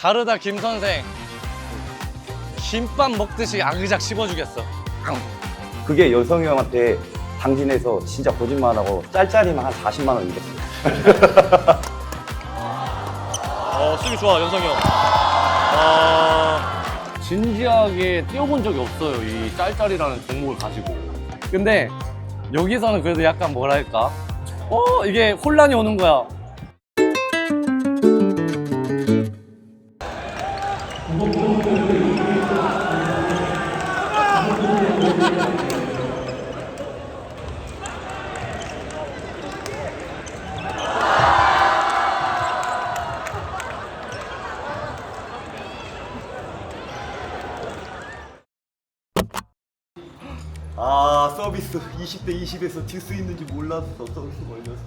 다르다 김 선생. 김밥 먹듯이 아그작 씹어주겠어. 그게 여성이 형한테 당진에서 진짜 거짓말하고 짤짤이만 한 40만 원 이겼어요. 어, 수비 좋아, 연성이 형. 아, 진지하게 뛰어본 적이 없어요. 이 짤짤이라는 종목을 가지고. 근데 여기서는 그래도 약간 뭐랄까? 어, 이게 혼란이 오는 거야. 20대 20에서 듀스 있는지 몰랐어 서비스 걸렸어.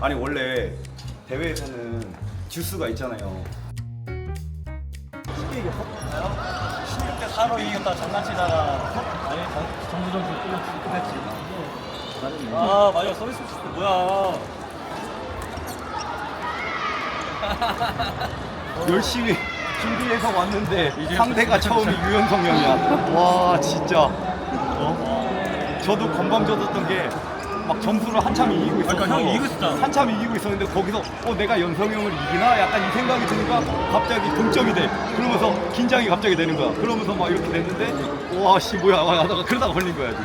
아니 원래 대회에서는 듀스가 있잖아요. 쉽게 이겼었나요? 16대 4로 이겼다 장난치다가 아니 정수 정수 끝냈지. 아 맞아. 서비스 시스템 뭐야. 열심히 준비해서 왔는데 상대가 처음이 유현성 형이야. 와 진짜. 어? 저도 건방져졌던 게 막 점수를 한참 이기고 있었어. 그러니까 형이 이기고 있었잖아. 한참 이기고 있었는데 거기서 어 내가 연성 형을 이기나 약간 이 생각이 드니까 갑자기 동점이 돼. 그러면서 긴장이 갑자기 되는 거야. 그러면서 막 이렇게 됐는데 와씨 뭐야 와, 하다가 그러다가 걸린 거야 지금.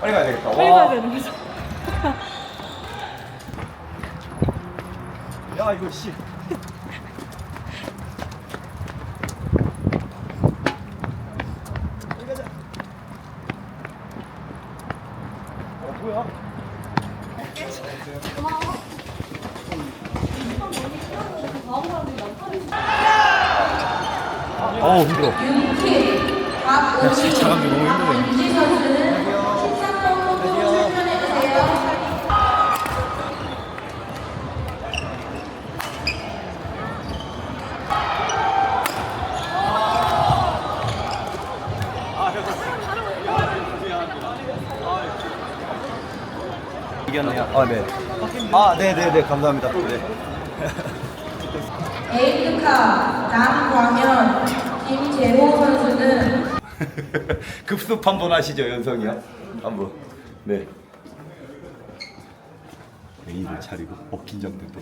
빨리 가야 되겠다. 빨리 가야 되는 거죠. 야 이거 씨. 빨리 가자. 어 뭐야? 어우, 힘들어. 역시 잘하는 게 너무 힘드네. 이겼네요. 아 네. 아 네네네 감사합니다. 네. 에이드카 남광현 김재호 선수는 급습 한번 하시죠 연성이요. 한번. 네. A를 차리고 어 긴장된다.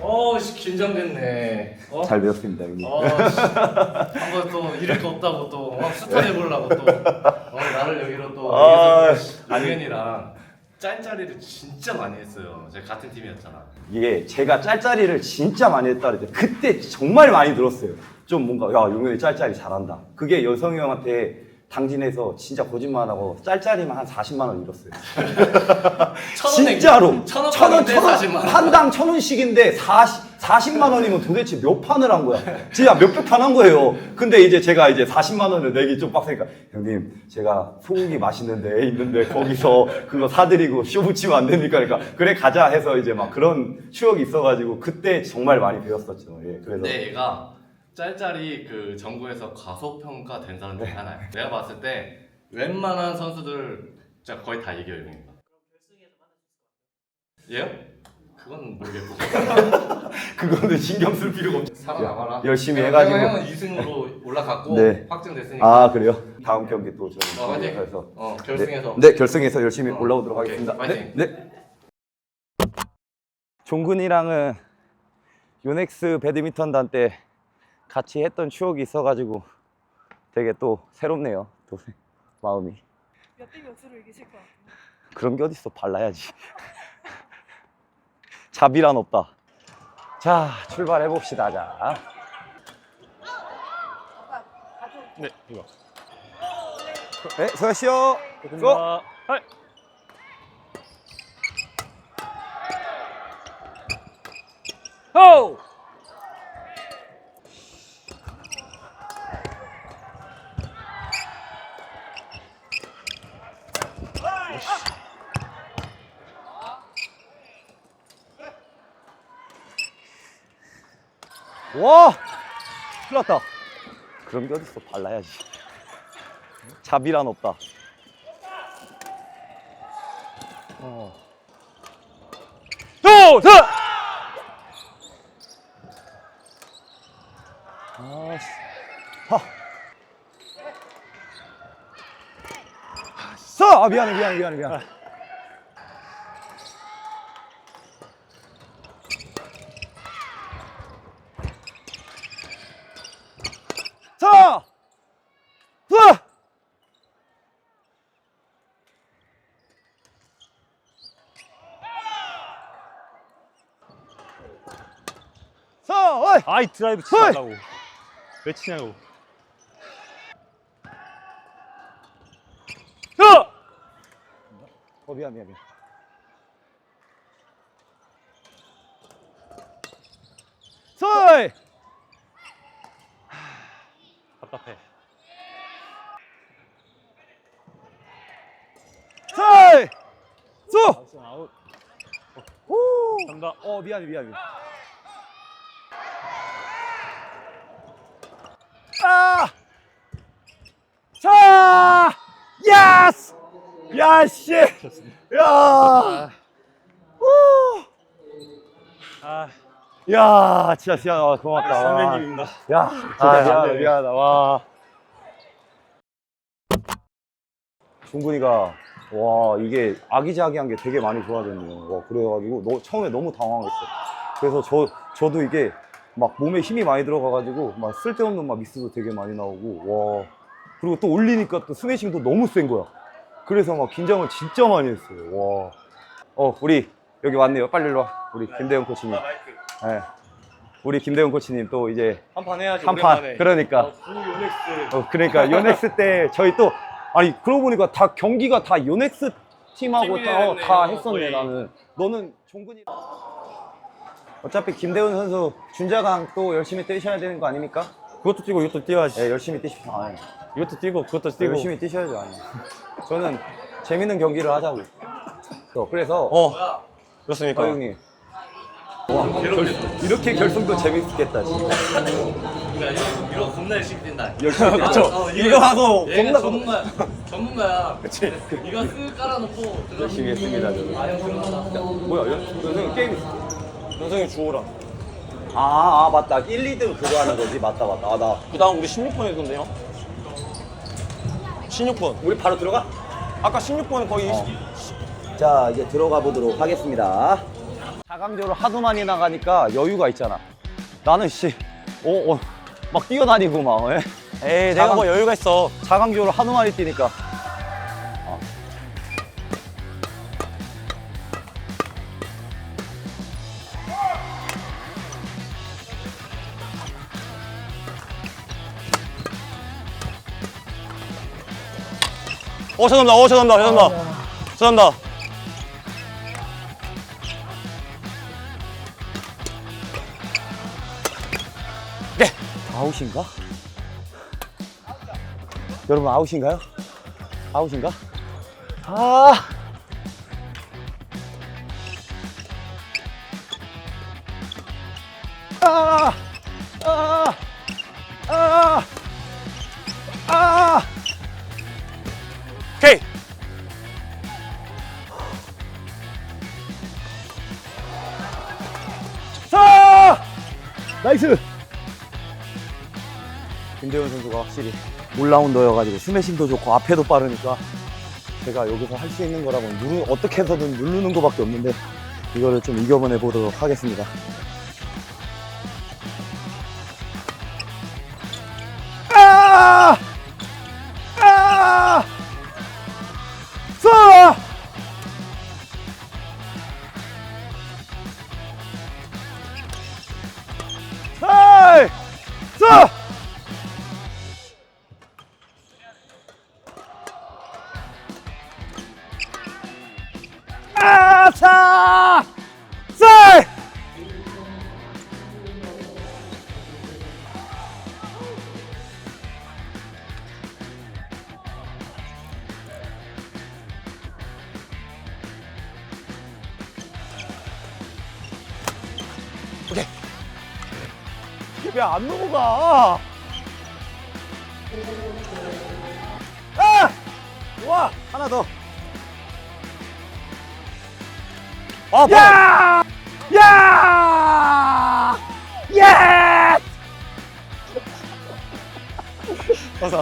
어, 씨, 긴장됐네. 어? 잘 배웠습니다, 형님. 어, 씨. 한번 또 잃을 거 없다고 또 어, 스타 해보려고 또 어, 나를 여기로 또 아, 유현이랑 짤짤이를 진짜 많이 했어요. 제가 같은 팀이었잖아. 이게 제가 짤짤이를 진짜 많이 했다 그랬죠. 그때 정말 많이 들었어요. 좀 뭔가 야 용현이 짤짤이 잘한다. 그게 여성이 형한테 당진에서 진짜 거짓말하고 짤짤이만 한 40만 원 잃었어요. 천 원, 진짜로 천 원, 천 원, 천 원씩인데 40, 40만 원이면 도대체 몇 판을 한 거야? 진짜 몇백 판 한 거예요. 근데 이제 제가 이제 40만 원을 내기 좀 빡세니까 형님 제가 소고기 맛있는 데 있는데 거기서 그거 사드리고 쇼 붙이면 안 됩니까? 그러니까 그래 가자 해서 이제 막 그런 추억이 있어가지고 그때 정말 많이 배웠었죠. 예, 그래서 근데 얘가 짤짤이 그 전국에서 과소평가 된 사람 중에 하나야. 내가 봤을 때 웬만한 선수들 진짜 거의 다 이겨요, 용이가. 얘요? 그건 모르겠고. 그거는 신경 쓸 필요가 없죠. 살아남아라. 열심히 형, 해가지고. 형은 2승으로 올라갔고 네. 확정됐으니까. 아 그래요? 다음 경기 또 어, 저는 화이팅. 해서 어, 결승에서. 네, 네, 결승에서 열심히 어, 올라오도록 오케이, 하겠습니다. 파이팅. 네, 네. 종근이랑은 요넥스 배드민턴단 때 같이 했던 추억이 있어가지고 되게 또 새롭네요. 또 마음이 몇 대 몇으로 이기실 것 같아요? 그런 게 어딨어 발라야지. 자비란 없다. 자 출발해 봅시다. 자. 네, 이거. 네, 서시오. 고! 아, 하이. 호! 와! 큰일 났다. 그런 게 어딨어. 발라야지. 자비란 없다. 또! 자! 서! 아, 미안해, 미안해, 미안해, 미안해. 서! 서! 서! 어이! 아이 드라이브 치지 헐! 말라고. 왜 치냐고. 야! 어, 미안, 미안, 미안. 서! 답답해. 서! 서! 아웃. 오! 간다. 어, 미안해, 미안해. 아! 자! 야스! 야, 씨! 야! 오! 아, 야, 진짜, 진짜, 아, 고맙다. 와. 선배님입니다. 야, 아, 미안하다, 네. 미안하다. 와. 종근이가, 와, 이게 아기자기한 게 되게 많이 좋아졌네요. 와, 그래가지고, 너, 처음에 너무 당황했어. 그래서 저, 저도 이게 막 몸에 힘이 많이 들어가가지고, 막 쓸데없는 막 미스도 되게 많이 나오고, 와. 그리고 또 올리니까 또 스매싱도 너무 센 거야. 그래서 막 긴장을 진짜 많이 했어요. 와. 어, 우리 여기 왔네요. 빨리 일로 와. 우리 김대현 코치님. 네. 우리 김대현 코치님 또 이제 한판 해야지. 한 판. 오랜만에. 그러니까. 요넥스. 어, 그러니까 요넥스 때 저희 또 아니 그러고 보니까 다 경기가 다 요넥스 팀하고 다, 어, 팀이네요, 다 했었네 거의. 나는 너는 종근이 어차피 김대훈 선수 준자강 또 열심히 뛰셔야 되는 거 아닙니까? 그것도 뛰고 이것도 뛰어야지. 네 열심히 뛰십시오 아, 예. 이것도 뛰고 그것도 뛰고. 열심히 뛰셔야죠 아니 저는 재밌는 경기를 하자고 또 그래서 어. 그렇습니까? 어, 형님 와 결, 이렇게 결승도 재밌겠다 진짜 이거 겁나 열심히 뛴다. 열심히 어, 얘- 이거 하고 얘가 겁나 전문가야. 전문가야. 그치. 이거 쓱 깔아놓고 열심히 했습니다 저는 아형 들어가다. 뭐야 연승 게임 있어 연성이 주호라. 아, 아 맞다 1, 2등 그거 하는 거지 맞다 맞다 아, 나 그 다음 우리 16번 했던데요? 16번. 우리 바로 들어가? 아까 16번은 거의 자 이제 들어가 보도록 하겠습니다 자강조를 하도 많이 나가니까 여유가 있잖아 나는 씨어막 뛰어다니고 막 예? 에이 내가 자강- 뭐 여유가 있어. 자강조를 하도 많이 뛰니까 어 죄송합니다. 어 죄송합니다. 죄송합니다. 죄송합니다. 아웃인가? 여러분 아웃인가요? 아웃인가? 아 아! 나이스! 김대현 선수가 확실히 올라운더여가지고 스매싱도 좋고 앞에도 빠르니까 제가 여기서 할 수 있는 거라고 누르, 어떻게 해서든 누르는 거밖에 없는데 이거를 좀 이겨보내 보도록 하겠습니다. 아! 아, 차! 쌀! 왜안 넘어가? 아! 와, 하나 더. 아, 야! 야! 예!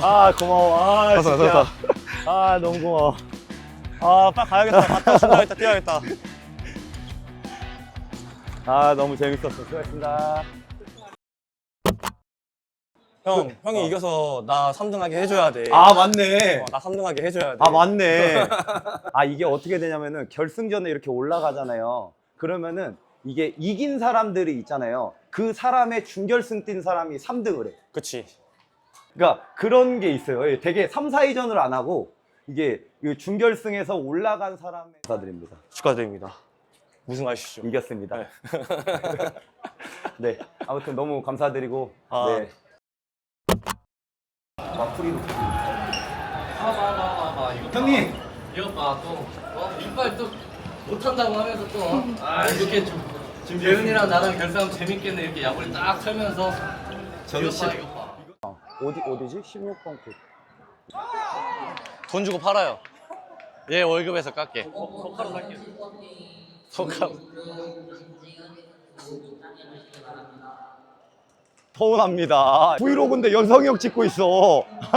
아, 고마워. 아, 가서, 진짜. 가서, 아, 너무 고마워. 아, 빨리 가야겠다. 갔다 준다겠다. 뛰어야겠다. 아 너무 재밌었어. 수고했습니다. 형, 형이 이겨서 나 3등하게 해줘야 돼. 아 맞네. 어, 나 3등하게 해줘야 돼. 아 맞네. 아 이게 어떻게 되냐면은 결승전에 이렇게 올라가잖아요. 그러면은 이게 이긴 사람들이 있잖아요. 그 사람의 준결승 뛴 사람이 3등을 해. 그치. 그러니까 그런 게 있어요. 예, 되게 3, 4위전을 안 하고 이게 이 준결승에서 올라간 사람의 감사드립니다. 축하드립니다. 우승하시죠. 이겼습니다. 네. 아무튼 너무 감사드리고 아. 네. 봐봐봐봐 이거 형님 이거 봐또 어? 이빨 또 못한다고 하면서 또아 이렇게 좀 재은이랑 나랑 결승하면 재밌겠네 이렇게 야구를 딱 털면서 저는 이거 봐 시- 이거 봐 어디 어디지? 16번 코. 돈 주고 팔아요. 얘 월급에서 깎게. 석가로 살게요. 석가로. 서운합니다. 브이로그인데 연성이 형 찍고 있어.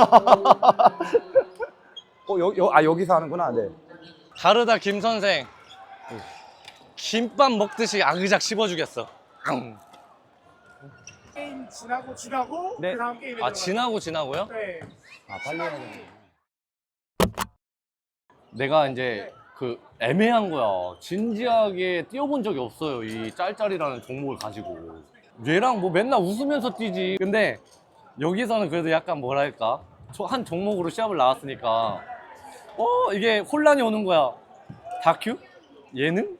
어, 여, 여, 아, 여기서 하는구나. 네. 다르다 김 선생. 김밥 먹듯이 아그작 씹어 주겠어. 게임 지나고 지나고 네. 그 다음 게임에 아 들어가요. 지나고 지나고요? 네. 아, 빨리 해야 돼. 내가 이제 그 애매한 거야. 진지하게 뛰어본 적이 없어요. 이 짤짤이라는 종목을 가지고. 얘랑 뭐 맨날 웃으면서 뛰지. 근데 여기서는 그래도 약간 뭐랄까. 저- 한 종목으로 시합을 나왔으니까. 어, 이게 혼란이 오는 거야. 다큐? 예능?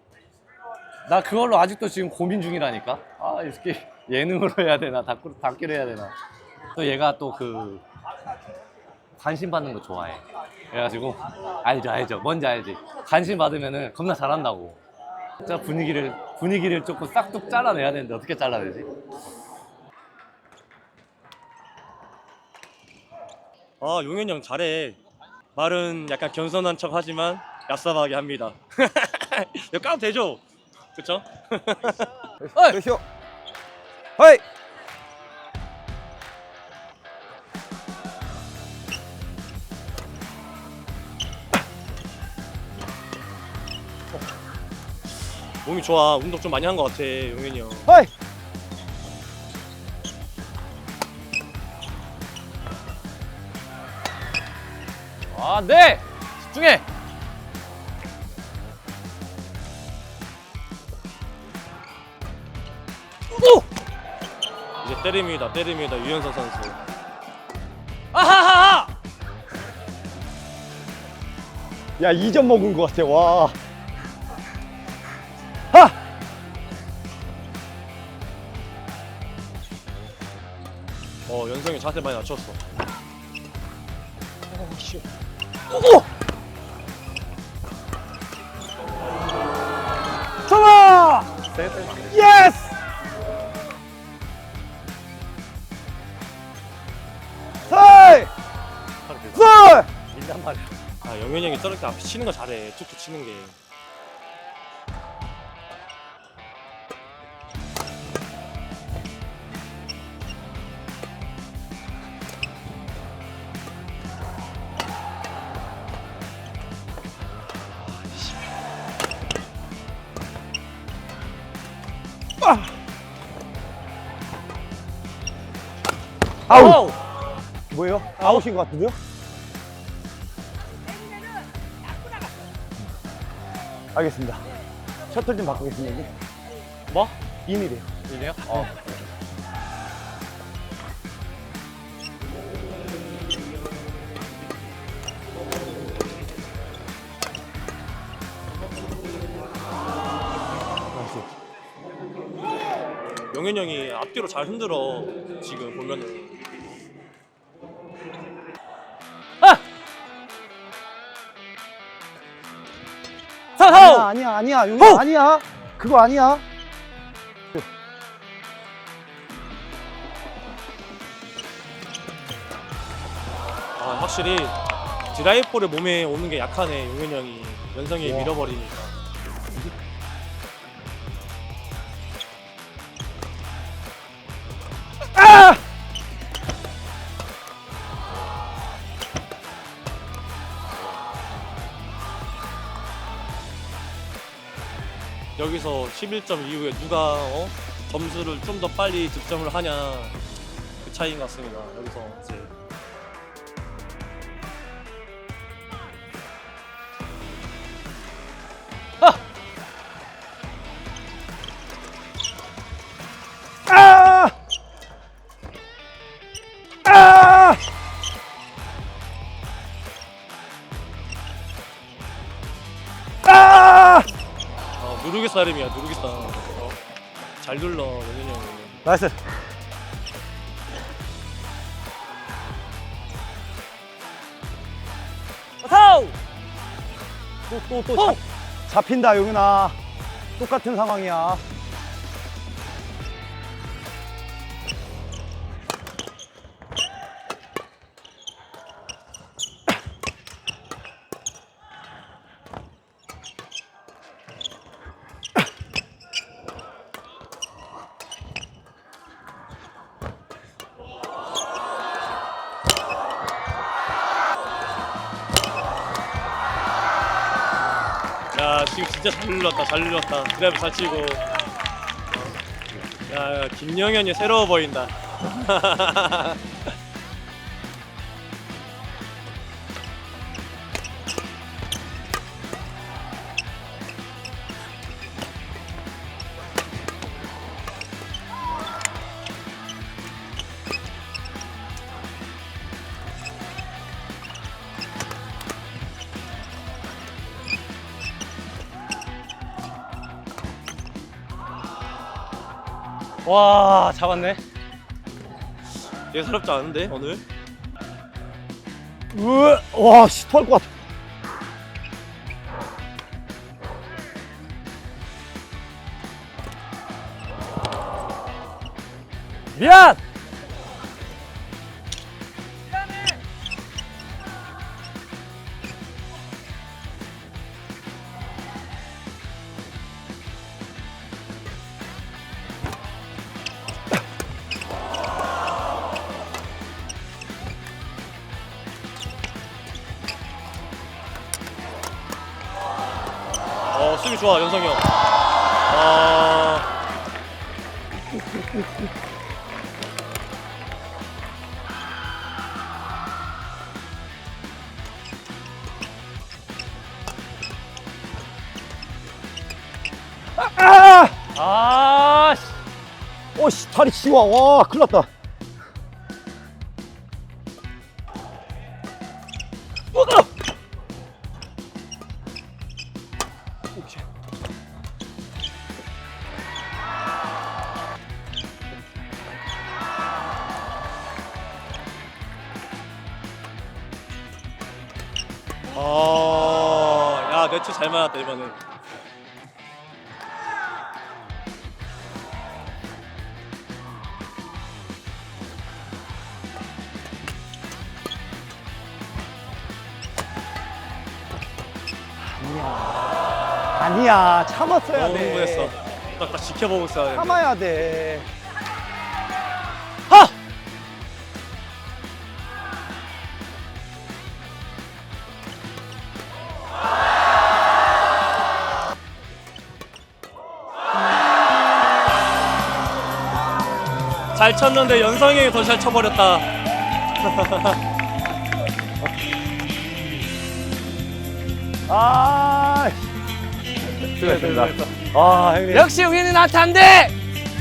나 그걸로 아직도 지금 고민 중이라니까. 아, 이렇게 예능으로 해야 되나, 다큐, 다큐로 해야 되나. 또 얘가 또 그 관심 받는 거 좋아해. 그래가지고 알죠 알죠 뭔지 알지 관심 받으면은 겁나 잘한다고 진짜 분위기를 분위기를 조금 싹둑 잘라내야 되는데 어떻게 잘라내지? 아 용현이 형 잘해 말은 약간 겸손한 척 하지만 얍삽하게 합니다 이거 까면 되죠? 그쵸? 어이! 쇼. 허이. 몸이 좋아. 운동 좀 많이 한 것 같아 용현이 형. 허이. 아 네! 집중해! 오! 이제 때림이다 때림이다 유현석 선수. 아하하하! 야, 2점 먹은 것 같아. 와. 자세 많이 낮췄어 잡아! 예스! 서이! 서이! 밀란 말이야 아 영현이 형이 저렇게 앞에 치는 거 잘해 툭툭 치는 게 아웃! 뭐예요? 아웃인 것 같은데요? 알겠습니다. 셔틀 좀 바꾸겠습니다. 뭐? 2mm요. 이래요? 어 영현이 형이 앞뒤로 잘 흔들어 지금 보면은 아니야, 아니야. 용이 아니야. 그거 아니야. 아 확실히 드라이브 볼에 몸에 오는 게 약하네 용현이 형이 연성이 밀어버리니까 여기서 11점 이후에 누가 어? 점수를 좀 더 빨리 득점을 하냐 그 차이인 것 같습니다. 여기서 이제 누르기 싸움이야 누르기 싸움. 어? 잘 눌러 영현이 형이. 나이스. 또, 또, 또. 잡, 잡힌다, 용윤아. 똑같은 상황이야. 지금 진짜 잘 눌렀다 잘 눌렀다. 드라이브 잘 치고. 야, 야 김영현이 새로워 보인다 와, 잡았네. 예사롭지 않은데 오늘 으, 와, 씨, 토할 것 같아. 미안! 좋아 연성이 형 아... 아! 아, 씨. 오, 씨, 다리 치와. 와, 큰일 났다. 아... 잘 맞았다 이번에. 아니야, 참았어야 너무 돼. 흥분했어. 딱 딱 지켜보고 있어야 돼. 참아야 돼. 잘 쳤는데 연성이 형이 더 잘 쳐버렸다 아, 수고했습니다. 아, 형님. 역시 우리는 나한테 안 돼!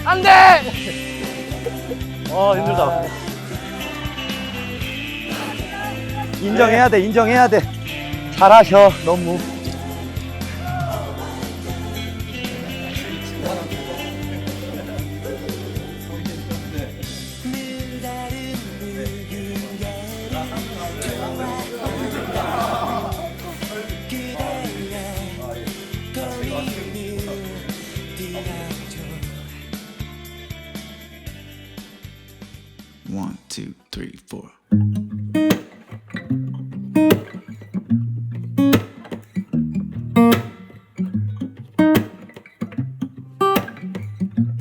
안 돼! 아, 힘들다. 인정해야 돼, 인정해야 돼. 잘하셔, 너무.